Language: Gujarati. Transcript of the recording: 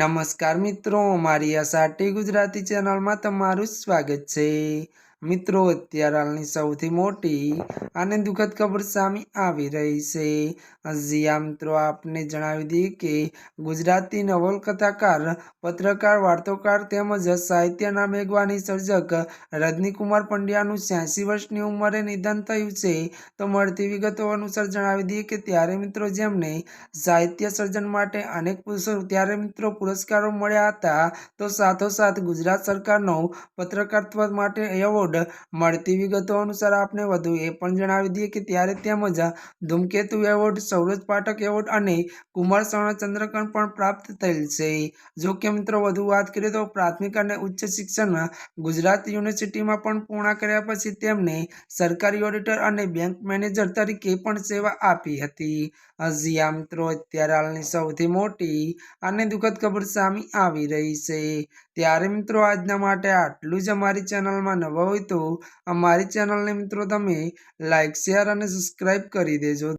નમસ્કાર મિત્રો મારી આ સાટી ગુજરાતી ચેનલમાં તમારું સ્વાગત છે. મિત્રો અત્યારે હાલની સૌથી મોટી અને દુઃખદ ખબર સામે આવી રહી છે. આ મિત્રો, આપને જણાવી દઈએ કે ગુજરાતી નવલકથાકાર, પત્રકાર, વાર્તાકાર તેમજ સાહિત્યના મેઘવાની સર્જક રજનીકુમાર પંડ્યાનું છ્યાસી વર્ષની ઉંમરે નિધન થયું છે. તો મળતી વિગતો અનુસાર જણાવી દઈએ કે ત્યારે, મિત્રો, જેમને સાહિત્ય સર્જન માટે અનેક પુરુષો ત્યારે, મિત્રો, પુરસ્કારો મળ્યા હતા. તો સાથોસાથ ગુજરાત સરકારનો પત્રકારત્વ માટે એવોર્ડ મળતી વિગતો અનુસાર આપને વધુ એ પણ જણાવી દઈએ કે ત્યારે તેમજ ધૂમકેતુ એવોર્ડ, સૌરજ પાઠક એવોર્ડ અને કુમાર ચંદ્રકન પણ પ્રાપ્ત થયેલ છે. જો કે મિત્રો, વધુ વાત કરીએ તો પ્રાથમિક અને ઉચ્ચ શિક્ષણ ગુજરાત યુનિવર્સિટીમાં પણ પૂર્ણ કર્યા પછી તેમને સરકારી ઓડિટર અને બેંક મેનેજર તરીકે પણ સેવા આપી હતી. હજી મિત્રો, અત્યારે હાલની સૌથી મોટી અને દુઃખદ ખબર સામે આવી રહી છે. ત્યારે મિત્રો, આજના માટે આટલું જ અમારી ચેનલમાં નવા હોય તો અમારી ચેનલને મિત્રો તમે લાઇક શેર અને સબસ્ક્રાઈબ કરી દેજો.